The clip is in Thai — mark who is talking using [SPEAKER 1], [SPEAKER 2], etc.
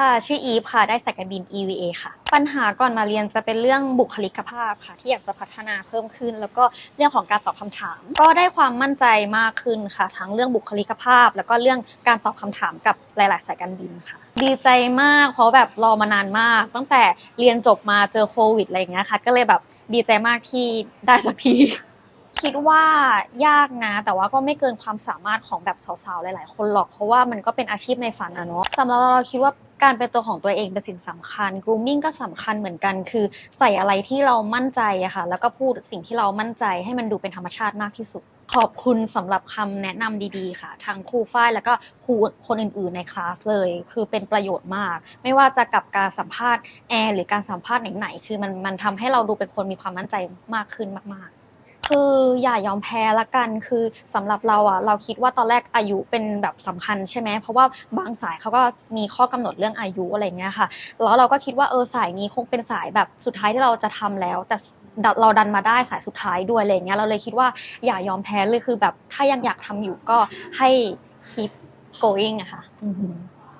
[SPEAKER 1] ค่ะ ชื่ออีฟค่ะ ได้สายการบิน EVA ค่ะ ปัญหาก่อนมาเรียนจะเป็นเรื่องบุคลิกภาพค่ะ ที่อยากจะพัฒนาเพิ่มขึ้น แล้วก็เรื่องของการตอบคำถาม ก็ได้ความมั่นใจมากขึ้นค่ะ ทั้งเรื่องบุคลิกภาพ แล้วก็เรื่องการตอบคำถามกับหลาย ๆ สายการบินค่ะ ดีใจมาก เพราะแบบรอมานานมาก ตั้งแต่เรียนจบมาเจอโควิดอะไรอย่างเงี้ยค่ะ ก็เลยแบบดีใจมากที่ได้สักทีคิดว่ายากนะ แต่ว่าก็ไม่เกินความสามารถของแบบสาวๆ หลาย ๆ คนหรอก เพราะว่ามันก็เป็นอาชีพในฝันอะเนาะสำหรับเราเราคิดว่า การเป็นตัวของตัวเองเป็นสิ่งสำคัญ grooming ก็สำคัญเหมือนกัน คือใส่อะไรที่เรามั่นใจอะค่ะ แล้วก็พูดสิ่งที่เรามั่นใจให้มันดูเป็นธรรมชาติมากที่สุด ขอบคุณสำหรับคำแนะนำดีๆ ค่ะทางครูฝ้ายแล้วก็ครูคนอื่นๆในคลาสเลย คือเป็นประโยชน์มาก ไม่ว่าจะกับการสัมภาษณ์แอร์หรือการสัมภาษณ์ไหนๆ คือมันมันทำให้เราดูเป็นคนมีความมั่นใจมากขึ้นมาก ๆ คืออย่ายอมแพ้ละกันคือสำหรับเราอะเราคิดว่าตอนแรกอายุเป็นแบบสำคัญใช่ไหมเพราะว่าบางสายเขาก็มีข้อกำหนดเรื่องอายุอะไรเงี้ยค่ะแล้วเราก็คิดว่าเออสายนี้คงเป็นสายแบบสุดท้ายที่เราจะทำแล้ว แต่เราดันมาได้สายสุดท้ายด้วยอะไรเงี้ยเราเลยคิดว่าอย่ายอมแพ้เลยคือแบบถ้ายังอยากทำอยู่ก็ให้ keep going อะค่ะ